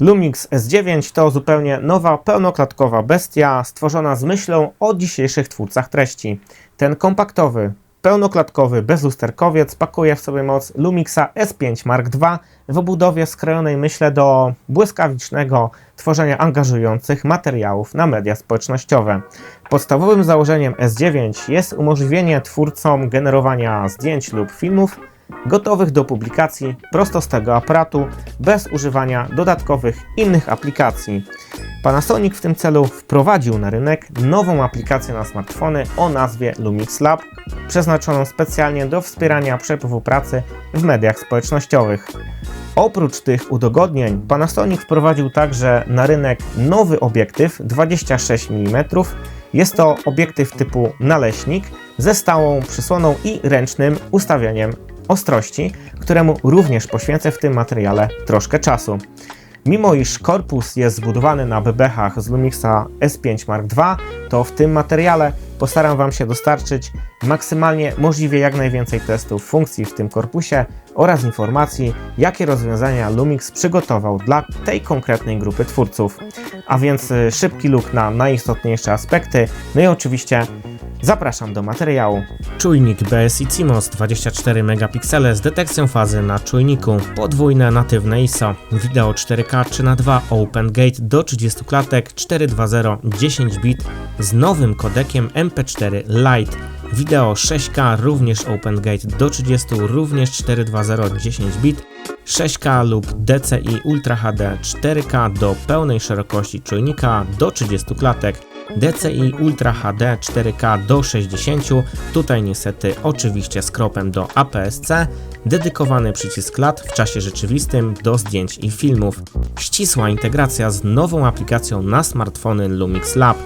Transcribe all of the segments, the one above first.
Lumix S9 to zupełnie nowa, pełnoklatkowa bestia stworzona z myślą o dzisiejszych twórcach treści. Ten kompaktowy, pełnoklatkowy bezlusterkowiec pakuje w sobie moc Lumixa S5 Mark II w obudowie skrojonej myślę do błyskawicznego tworzenia angażujących materiałów na media społecznościowe. Podstawowym założeniem S9 jest umożliwienie twórcom generowania zdjęć lub filmów gotowych do publikacji prosto z tego aparatu, bez używania dodatkowych innych aplikacji. Panasonic w tym celu wprowadził na rynek nową aplikację na smartfony o nazwie Lumix Lab, przeznaczoną specjalnie do wspierania przepływu pracy w mediach społecznościowych. Oprócz tych udogodnień, Panasonic wprowadził także na rynek nowy obiektyw 26 mm. Jest to obiektyw typu naleśnik ze stałą przysłoną i ręcznym ustawianiem ostrości, któremu również poświęcę w tym materiale troszkę czasu. Mimo iż korpus jest zbudowany na bebechach z Lumixa S5 Mark II, to w tym materiale postaram Wam się dostarczyć maksymalnie możliwie jak najwięcej testów funkcji w tym korpusie oraz informacji, jakie rozwiązania Lumix przygotował dla tej konkretnej grupy twórców. A więc y, szybki look na najistotniejsze aspekty, no i oczywiście zapraszam do materiału. Czujnik BSI CMOS 24 megapiksele z detekcją fazy na czujniku, podwójne natywne ISO, wideo 4K 3x2 Open Gate do 30 klatek 420 10 bit z nowym kodekiem MP4 Lite, wideo 6K również Open Gate do 30 również 420 10 bit. 6K lub DCI Ultra HD 4K do pełnej szerokości czujnika do 30 klatek DCI Ultra HD 4K do 60, tutaj niestety oczywiście z kropem do APS-C, dedykowany przycisk lat w czasie rzeczywistym do zdjęć i filmów, ścisła integracja z nową aplikacją na smartfony Lumix Lab,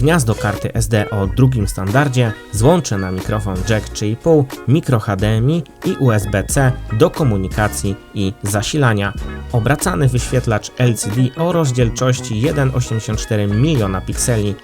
gniazdo karty SD o drugim standardzie, złącze na mikrofon jack 3,5, mikro HDMI i USB-C do komunikacji i zasilania, obracany wyświetlacz LCD o rozdzielczości 1,84 miliona pikseli.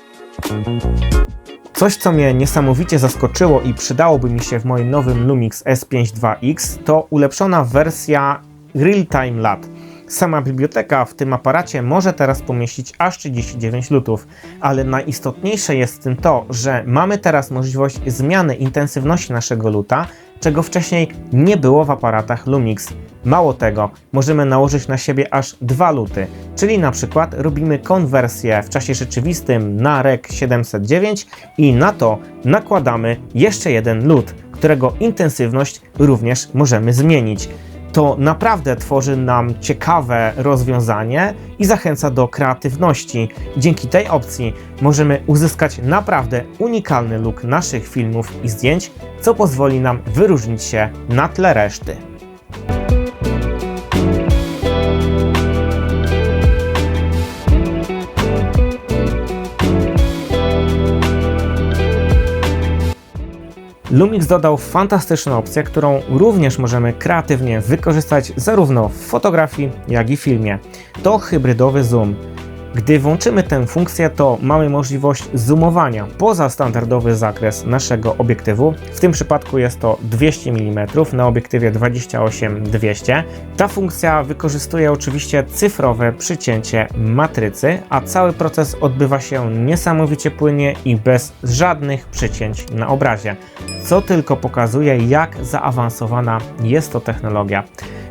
Coś, co mnie niesamowicie zaskoczyło i przydałoby mi się w moim nowym Lumix S5 2X, to ulepszona wersja Real Time LUT. Sama biblioteka w tym aparacie może teraz pomieścić aż 39 lutów, ale najistotniejsze jest w tym to, że mamy teraz możliwość zmiany intensywności naszego luta, czego wcześniej nie było w aparatach Lumix. Mało tego, możemy nałożyć na siebie aż dwa luty, czyli na przykład robimy konwersję w czasie rzeczywistym na REC 709 i na to nakładamy jeszcze jeden lut, którego intensywność również możemy zmienić to naprawdę tworzy nam ciekawe rozwiązanie i zachęca do kreatywności. Dzięki tej opcji możemy uzyskać naprawdę unikalny look naszych filmów i zdjęć, co pozwoli nam wyróżnić się na tle reszty. Lumix dodał fantastyczną opcję, którą również możemy kreatywnie wykorzystać zarówno w fotografii, jak i filmie. To hybrydowy zoom. Gdy włączymy tę funkcję, to mamy możliwość zoomowania poza standardowy zakres naszego obiektywu. W tym przypadku jest to 200 mm na obiektywie 28-200. Ta funkcja wykorzystuje oczywiście cyfrowe przycięcie matrycy, a cały proces odbywa się niesamowicie płynnie i bez żadnych przycięć na obrazie, co tylko pokazuje, jak zaawansowana jest to technologia.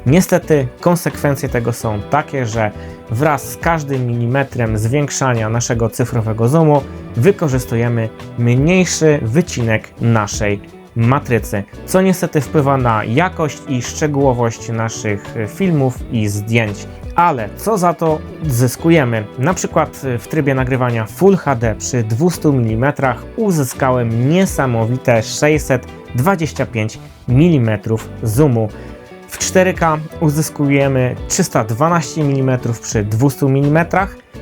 Niestety konsekwencje tego są takie, że wraz z każdym milimetrem zwiększania naszego cyfrowego zoomu wykorzystujemy mniejszy wycinek naszej matrycy, co niestety wpływa na jakość i szczegółowość naszych filmów i zdjęć. Ale co za to zyskujemy? Na przykład w trybie nagrywania Full HD przy 200 mm uzyskałem niesamowite 625 mm zoomu. W 4K uzyskujemy 312 mm przy 200 mm.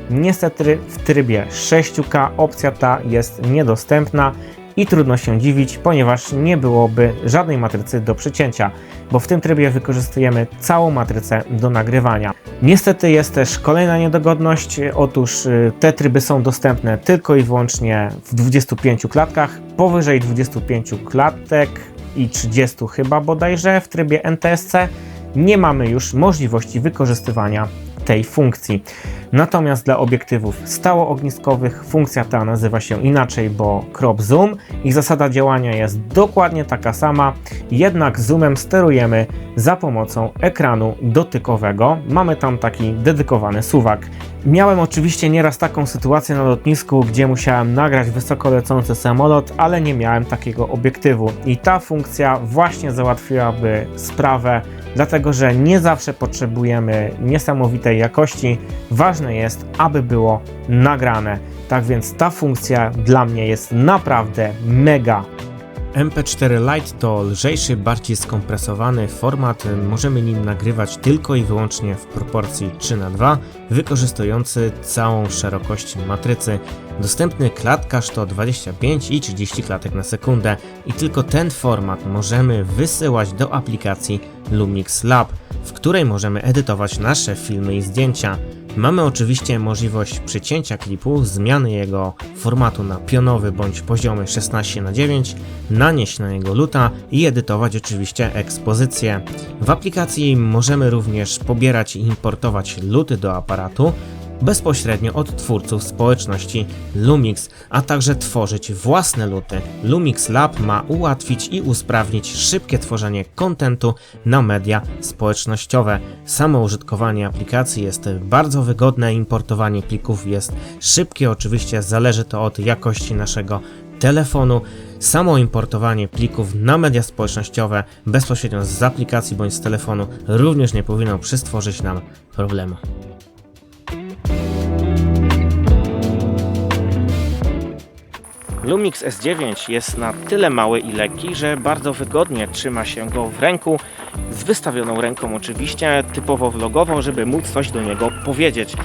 Niestety w trybie 6K opcja ta jest niedostępna i trudno się dziwić, ponieważ nie byłoby żadnej matrycy do przycięcia, bo w tym trybie wykorzystujemy całą matrycę do nagrywania. Niestety jest też kolejna niedogodność, otóż y, te tryby są dostępne tylko i wyłącznie w 25 klatkach. Powyżej 25 klatek i 30 chyba bodajże w trybie NTSC nie mamy już możliwości wykorzystywania tej funkcji. Natomiast dla obiektywów stałoogniskowych funkcja ta nazywa się inaczej, bo crop zoom i zasada działania jest dokładnie taka sama, jednak zoomem sterujemy za pomocą ekranu dotykowego. Mamy tam taki dedykowany suwak. Miałem oczywiście nieraz taką sytuację na lotnisku, gdzie musiałem nagrać wysoko lecący samolot, ale nie miałem takiego obiektywu. I ta funkcja właśnie załatwiłaby sprawę, dlatego że nie zawsze potrzebujemy niesamowitej jakości. Ważne jest, aby było nagrane. Tak więc ta funkcja dla mnie jest naprawdę mega. MP4 Lite to lżejszy, bardziej skompresowany format. Możemy nim nagrywać tylko i wyłącznie w proporcji 3 na 2 wykorzystujący całą szerokość matrycy. Dostępny klatkarz to 25 i 30 klatek na sekundę i tylko ten format możemy wysyłać do aplikacji Lumix Lab, w której możemy edytować nasze filmy i zdjęcia. Mamy oczywiście możliwość przycięcia klipu, zmiany jego formatu na pionowy bądź poziomy 16 na 9 nanieść na niego luta i edytować oczywiście ekspozycję. W aplikacji możemy również pobierać i importować luty do aparatu, bezpośrednio od twórców społeczności Lumix, a także tworzyć własne luty. Lumix Lab ma ułatwić i usprawnić szybkie tworzenie kontentu na media społecznościowe. Samo użytkowanie aplikacji jest bardzo wygodne, importowanie plików jest szybkie, oczywiście zależy to od jakości naszego telefonu. Samo importowanie plików na media społecznościowe bezpośrednio z aplikacji bądź z telefonu również nie powinno przystworzyć nam problemu. Lumix S9 jest na tyle mały i lekki, że bardzo wygodnie trzyma się go w ręku, z wystawioną ręką oczywiście, typowo vlogowo, żeby móc coś do niego powiedzieć.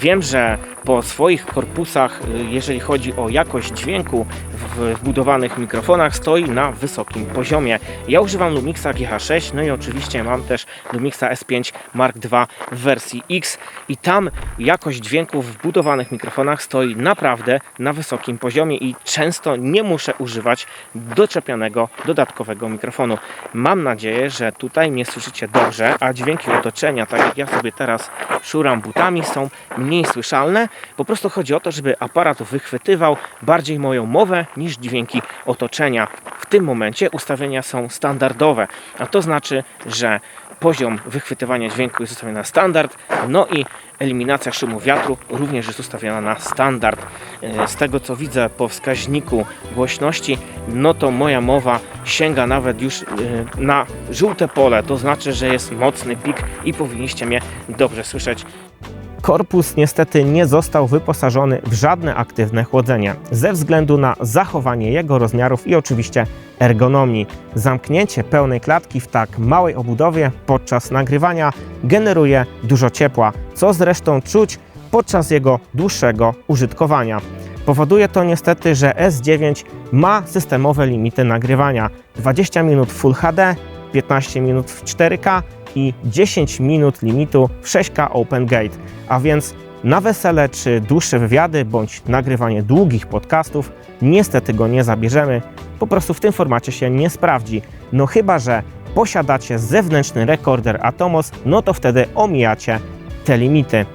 Wiem, że po swoich korpusach, y, jeżeli chodzi o jakość dźwięku w wbudowanych mikrofonach, stoi na wysokim poziomie. Ja używam Lumixa GH6, no i oczywiście mam też Lumixa S5 Mark II w wersji X i tam jakość dźwięku w wbudowanych mikrofonach stoi naprawdę na wysokim poziomie i często nie muszę używać doczepianego dodatkowego mikrofonu. Mam nadzieję, że tutaj mnie słyszycie dobrze, a dźwięki otoczenia, tak jak ja sobie teraz szuram butami, są mniej słyszalne. Po prostu chodzi o to, żeby aparat wychwytywał bardziej moją mowę niż dźwięki otoczenia. W tym momencie ustawienia są standardowe, a to znaczy, że poziom wychwytywania dźwięku jest ustawiony na standard, no i eliminacja szumu wiatru również jest ustawiona na standard. E, Z tego co widzę po wskaźniku głośności, no to moja mowa sięga nawet już e, na żółte pole, to znaczy, że jest mocny pik i powinniście mnie dobrze słyszeć. Korpus niestety nie został wyposażony w żadne aktywne chłodzenie, ze względu na zachowanie jego rozmiarów i oczywiście ergonomii. Zamknięcie pełnej klatki w tak małej obudowie podczas nagrywania generuje dużo ciepła, co zresztą czuć podczas jego dłuższego użytkowania. Powoduje to niestety, że S9 ma systemowe limity nagrywania 20 minut Full HD, 15 minut w 4K i 10 minut limitu w 6K Open Gate. A więc na wesele czy dłuższe wywiady bądź nagrywanie długich podcastów niestety go nie zabierzemy. Po prostu w tym formacie się nie sprawdzi. No chyba, że posiadacie zewnętrzny rekorder Atomos, no to wtedy omijacie te limity.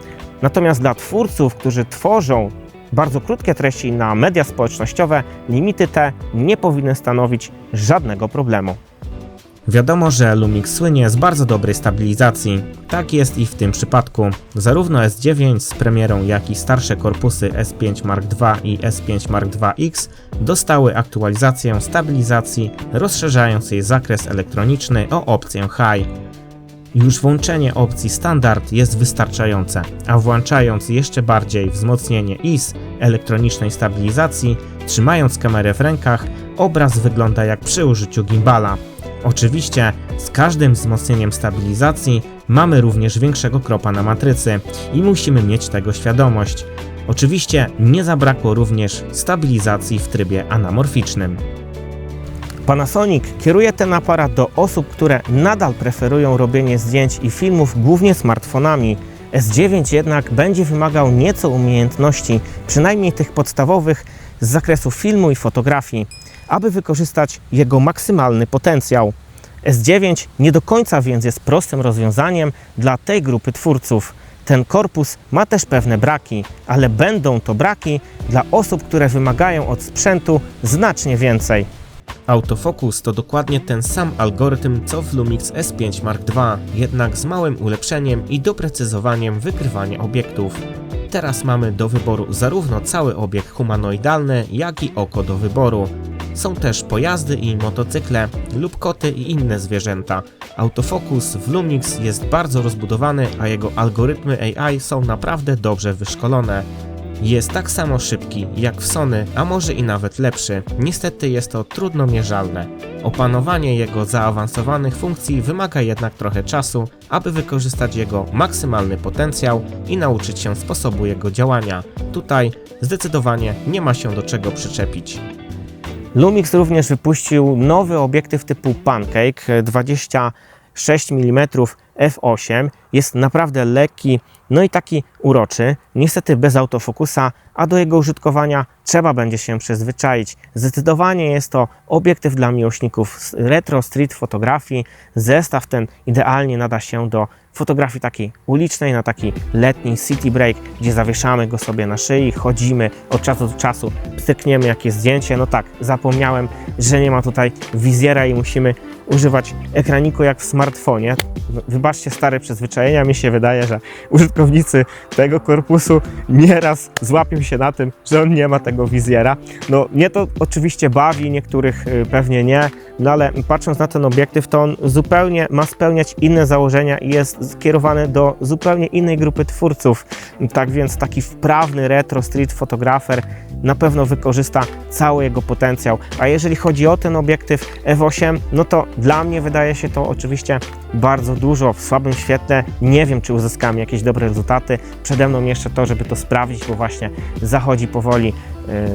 Natomiast dla twórców, którzy tworzą bardzo krótkie treści na media społecznościowe, limity te nie powinny stanowić żadnego problemu. Wiadomo, że Lumix słynie z bardzo dobrej stabilizacji. Tak jest i w tym przypadku. Zarówno S9 z premierą, jak i starsze korpusy S5 Mark II i S5 Mark II-X dostały aktualizację stabilizacji, rozszerzając jej zakres elektroniczny o opcję High. Już włączenie opcji standard jest wystarczające, a włączając jeszcze bardziej wzmocnienie IS elektronicznej stabilizacji, trzymając kamerę w rękach, obraz wygląda jak przy użyciu gimbala. Oczywiście z każdym wzmocnieniem stabilizacji mamy również większego kropa na matrycy i musimy mieć tego świadomość. Oczywiście nie zabrakło również stabilizacji w trybie anamorficznym. Panasonic kieruje ten aparat do osób, które nadal preferują robienie zdjęć i filmów głównie smartfonami. S9 jednak będzie wymagał nieco umiejętności, przynajmniej tych podstawowych z zakresu filmu i fotografii, aby wykorzystać jego maksymalny potencjał. S9 nie do końca więc jest prostym rozwiązaniem dla tej grupy twórców. Ten korpus ma też pewne braki, ale będą to braki dla osób, które wymagają od sprzętu znacznie więcej. Autofocus to dokładnie ten sam algorytm co w Lumix S5 Mark II, jednak z małym ulepszeniem i doprecyzowaniem wykrywania obiektów. Teraz mamy do wyboru zarówno cały obiekt humanoidalny, jak i oko do wyboru. Są też pojazdy i motocykle lub koty i inne zwierzęta. Autofocus w Lumix jest bardzo rozbudowany, a jego algorytmy AI są naprawdę dobrze wyszkolone. Jest tak samo szybki jak w Sony, a może i nawet lepszy. Niestety jest to trudno mierzalne. Opanowanie jego zaawansowanych funkcji wymaga jednak trochę czasu, aby wykorzystać jego maksymalny potencjał i nauczyć się sposobu jego działania. Tutaj zdecydowanie nie ma się do czego przyczepić. Lumix również wypuścił nowy obiektyw typu Pancake 26 mm f8. Jest naprawdę lekki, no i taki uroczy. Niestety bez autofokusa, a do jego użytkowania trzeba będzie się przyzwyczaić. Zdecydowanie jest to obiektyw dla miłośników retro street fotografii. Zestaw ten idealnie nada się do fotografii takiej ulicznej, na taki letni city break, gdzie zawieszamy go sobie na szyi, chodzimy od czasu do czasu, pstrykniemy jakieś zdjęcie. No tak, zapomniałem, że nie ma tutaj wizjera i musimy używać ekraniku jak w smartfonie. Wybaczcie stare przyzwyczajenia, mi się wydaje, że użytkownicy tego korpusu nieraz złapią się na tym, że on nie ma tego wizjera. No mnie to oczywiście bawi, niektórych y, pewnie nie, no ale patrząc na ten obiektyw, to on zupełnie ma spełniać inne założenia i jest skierowany do zupełnie innej grupy twórców. Tak więc taki wprawny retro street fotografer na pewno wykorzysta cały jego potencjał. A jeżeli chodzi o ten obiektyw F8, no to dla mnie wydaje się to oczywiście bardzo dużo w słabym świetle. Nie wiem, czy uzyskamy jakieś dobre rezultaty. Przede mną jeszcze to, żeby to sprawdzić, bo właśnie zachodzi powoli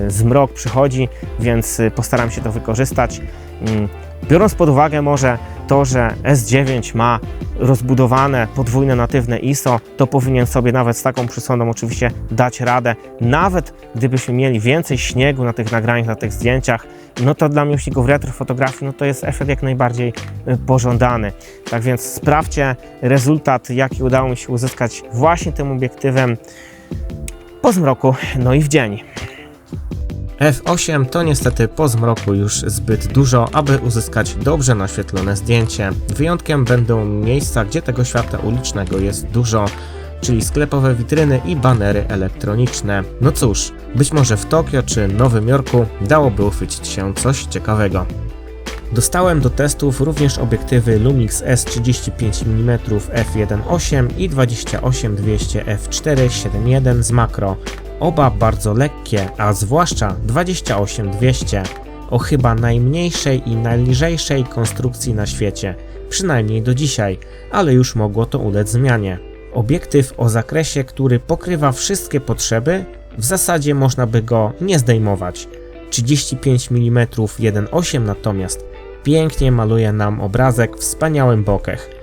yy, zmrok, przychodzi, więc yy, postaram się to wykorzystać. Yy, biorąc pod uwagę może to, że S9 ma rozbudowane podwójne natywne ISO, to powinien sobie nawet z taką przysłoną oczywiście dać radę. Nawet gdybyśmy mieli więcej śniegu na tych nagraniach, na tych zdjęciach, no to dla miłośników retrofotografii, no to jest efekt jak najbardziej y, pożądany. Tak więc sprawdźcie rezultat, jaki udało mi się uzyskać właśnie tym obiektywem po zmroku, no i w dzień. F8 to niestety po zmroku już zbyt dużo, aby uzyskać dobrze naświetlone zdjęcie. Wyjątkiem będą miejsca, gdzie tego światła ulicznego jest dużo, czyli sklepowe witryny i banery elektroniczne. No cóż, być może w Tokio czy Nowym Jorku dałoby uchwycić się coś ciekawego. Dostałem do testów również obiektywy Lumix S35 mm f1.8 i 28-200 f4.7.1 z makro. Oba bardzo lekkie, a zwłaszcza 28-200 o chyba najmniejszej i najlżejszej konstrukcji na świecie, przynajmniej do dzisiaj, ale już mogło to ulec zmianie. Obiektyw o zakresie, który pokrywa wszystkie potrzeby, w zasadzie można by go nie zdejmować. 35 mm 1.8 natomiast pięknie maluje nam obrazek w wspaniałym bokeh.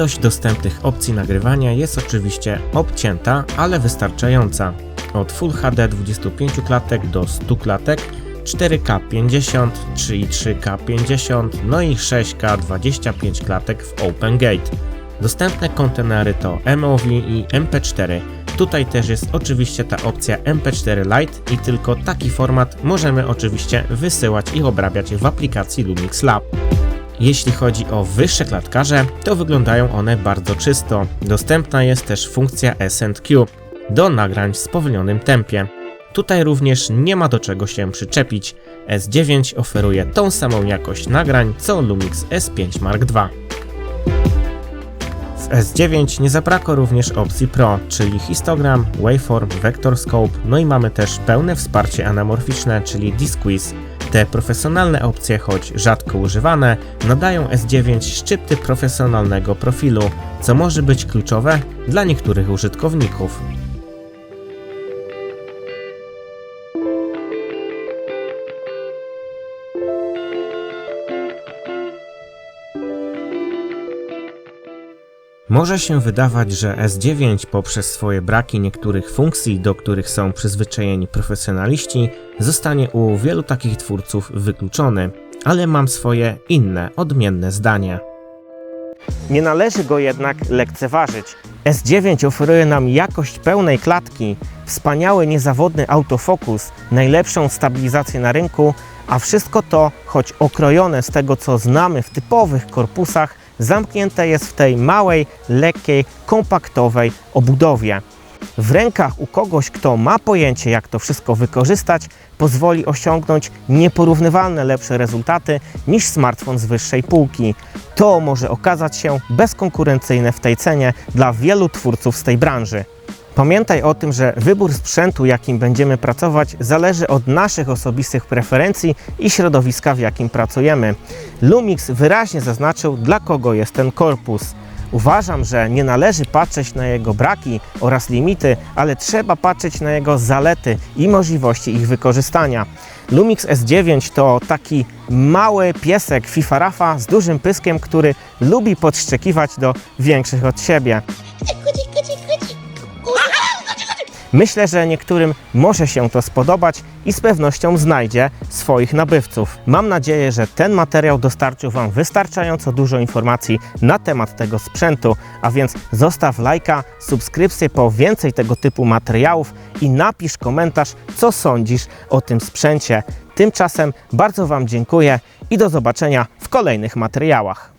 Ilość dostępnych opcji nagrywania jest oczywiście obcięta, ale wystarczająca. Od Full HD 25 klatek do 100 klatek, 4K 50, 3,3K 50, no i 6K 25 klatek w OpenGate. Dostępne kontenery to MOV i MP4. Tutaj też jest oczywiście ta opcja MP4 Lite i tylko taki format możemy oczywiście wysyłać i obrabiać w aplikacji Lumix Lab. Jeśli chodzi o wyższe klatkarze, to wyglądają one bardzo czysto. Dostępna jest też funkcja SQ do nagrań w spowolnionym tempie. Tutaj również nie ma do czego się przyczepić. S9 oferuje tą samą jakość nagrań co Lumix S5 Mark II. W S9 nie zabrakło również opcji Pro, czyli histogram, waveform, vector scope, no i mamy też pełne wsparcie anamorficzne, czyli Disquiz. Te profesjonalne opcje, choć rzadko używane, nadają S9 szczypty profesjonalnego profilu, co może być kluczowe dla niektórych użytkowników. Może się wydawać, że S9 poprzez swoje braki niektórych funkcji, do których są przyzwyczajeni profesjonaliści, zostanie u wielu takich twórców wykluczony, ale mam swoje inne, odmienne zdanie. Nie należy go jednak lekceważyć. S9 oferuje nam jakość pełnej klatki, wspaniały, niezawodny autofokus, najlepszą stabilizację na rynku, a wszystko to, choć okrojone z tego, co znamy w typowych korpusach, zamknięte jest w tej małej, lekkiej, kompaktowej obudowie. W rękach u kogoś, kto ma pojęcie, jak to wszystko wykorzystać, pozwoli osiągnąć nieporównywalne lepsze rezultaty niż smartfon z wyższej półki. To może okazać się bezkonkurencyjne w tej cenie dla wielu twórców z tej branży. Pamiętaj o tym, że wybór sprzętu, jakim będziemy pracować, zależy od naszych osobistych preferencji i środowiska, w jakim pracujemy. Lumix wyraźnie zaznaczył, dla kogo jest ten korpus. Uważam, że nie należy patrzeć na jego braki oraz limity, ale trzeba patrzeć na jego zalety i możliwości ich wykorzystania. Lumix S9 to taki mały piesek FIFA Rafa z dużym pyskiem, który lubi podszczekiwać do większych od siebie. Myślę, że niektórym może się to spodobać i z pewnością znajdzie swoich nabywców. Mam nadzieję, że ten materiał dostarczył Wam wystarczająco dużo informacji na temat tego sprzętu, a więc zostaw lajka, subskrypcję po więcej tego typu materiałów i napisz komentarz, co sądzisz o tym sprzęcie. Tymczasem bardzo Wam dziękuję i do zobaczenia w kolejnych materiałach.